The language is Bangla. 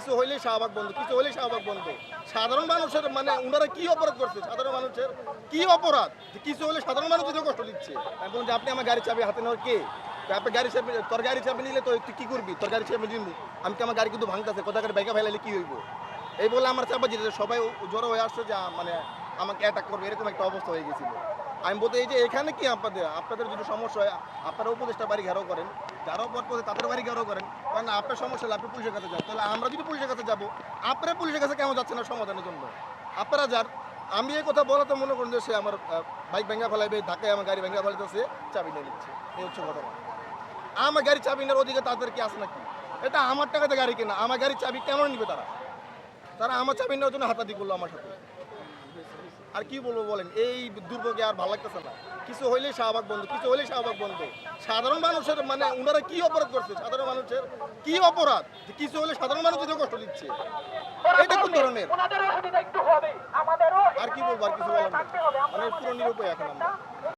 কিছু হইলেই শাহবাগ বন্ধ, কিছু হইলেই শাহবাগ বন্ধ। সাধারণ মানুষের মানে ওনারা কি অপরাধ করছে? সাধারণ মানুষের কি অপরাধ? কিছু হলে সাধারণ মানুষ যদি কষ্ট দিচ্ছে। আমি বলুন যে আপনি আমার গাড়ি চাবি হাতে নেওয়ার কে? আপনি গাড়ি চাবি তোর গাড়ি চাবি নিলে তো তুই কি করবি? তোর গাড়ি চাবি নিবি আমি কি আমার গাড়ি কিন্তু ভাঙতেছে? কোথাকার করে বাইকা ফেলাইলে কি হইব? এই বলে আমার চাপা যেতে সবাই জড়ো হয়ে আসছে যে মানে আমাকে অ্যাটাক করবে, এরকম একটা অবস্থা হয়ে গেছিল। আমি বলতে এই যে এখানে কি আপনাদের আপনাদের যদি সমস্যা হয়, আপনারা উপদেষ্টা বাড়ি ঘেরাও করেন, যারাও পথ পথে তাদের বাড়ি ঘেরাও করেন, কারণ আপনার সমস্যা হলে আপনি পুলিশের কাছে যান। তাহলে আমরা যদি পুলিশের কাছে যাব, আপনারা পুলিশের কাছে কেমন যাচ্ছেন না সমাধানের জন্য? আপনারা যান, আমি এই কথা বলাতে মনে করেন যে সে আমার বাইক ভেঙা ফেলাইবে, ধাক্কায় আমার গাড়ি ভেঙা ফেলাইতেছে চাবি নিয়ে নিচ্ছে। এই হচ্ছে ঘটনা। আমার গাড়ি চাবি নেওয়ার অধিকার তাদের কি আছে নাকি? এটা আমার টাকাতে গাড়ি কেনা, আমার গাড়ির চাবি কেমন নিবে তারা? তারা আমার চাবি নেওয়ার জন্য হাতাহাতি করল আমার সাথে। আর কি বলব বলেন এই দুর্ভোগে আর ভালো লাগতেছে না। কিছু হইলে শাহবাগ বন্ধ কিছু হইলে শাহবাগ বন্ধ। সাধারণ মানুষের মানে ওনারা কি অপরাধ করছে? সাধারণ মানুষের কি অপরাধ? কিছু হলে সাধারণ মানুষ যদি কষ্ট দিচ্ছে। এটা কোন ধরনের? আর কি বলব আর কিছু বলার মানে পুরো নিরুপায় এখন আমরা।